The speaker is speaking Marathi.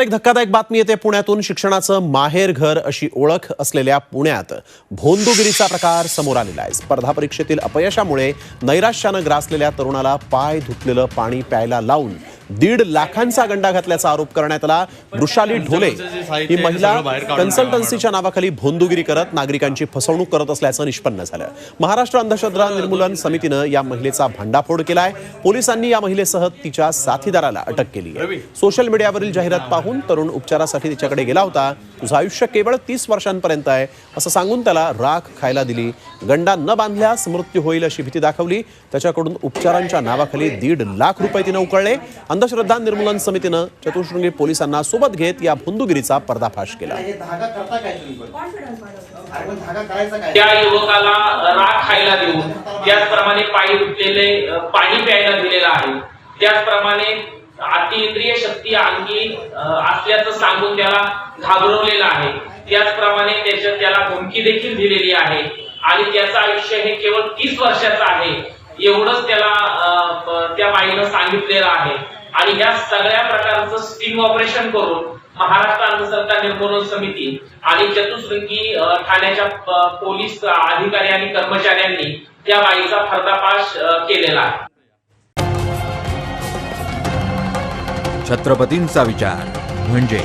एक धक्कादायक बातमी येते पुण्यातून. शिक्षणाचं माहेर घर अशी ओळख असलेल्या पुण्यात भोंदूगिरीचा प्रकार समोर आलेला आहे. स्पर्धा परीक्षेतील अपयशामुळे नैराश्यानं ग्रासलेल्या तरुणाला पाय धुतलेलं पाणी प्यायला लावून दीड लाखांचा गंडा घातल्याचा आरोप करण्यात आला. वृषाली ढोले ही महिला कन्सल्टन्सीच्या नावाखाली भोंदूगिरी करत नागरिकांची फसवणूक करत असल्याचं निष्पन्न झालं. महाराष्ट्र अंधश्रद्धा निर्मूलन समितीनं या महिलेचा भांडाफोड केलाय. पोलिसांनी या महिलेसह तिच्या साथीदाराला अटक केली आहे. सोशल मीडियावरील जाहिरात पाहून तरुण उपचारासाठी तिच्याकडे गेला होता तुझं आयुष्य केवळ तीस वर्षांपर्यंत आहे. असं सांगून त्याला राख खायला दिली. गंडा न बांधल्यास मृत्यू होईल अशी भीती दाखवली. त्याच्याकडून उपचारांच्या नावाखाली दीड लाख रुपये तिनं उकळले. अंधश्रद्धा निर्मूलन समितीनं चतुश्रृंगी पोलिसांना सोबत घेत या भुंदुगिरीचा पर्दाफाश केला. हे धागा करता काय तुम्ही पण? अरे पण धागा करायचा काय? त्या युवकाला राग खायला देऊन त्याचप्रमाणे पायी अ, पाणी प्यायला दिलेलं आहे. त्याचप्रमाणे अतिइंद्रिय शक्ती आणखी अ, असल्याचं सांगून त्याला घाबरवलेलं आहे. त्याचप्रमाणे त्याच्या त्याला धमकी देखील दिलेली आहे. आणि त्याचं आयुष्य हे केवळ तीस वर्षाचं आहे. एवढंच त्याला त्या बाईनं सांगितलेलं आहे. आणि या सगळ्या प्रकारचं स्टिंग ऑपरेशन करून महाराष्ट्र अंधश्रद्धा निर्मूलन समिती आणि चतुश्रृंगी ठाण्याच्या पोलीस अधिकारी आणि कर्मचाऱ्यांनी त्या बाईचा फर्दापाश केलेला आहे. छत्रपतींचा विचार म्हणजे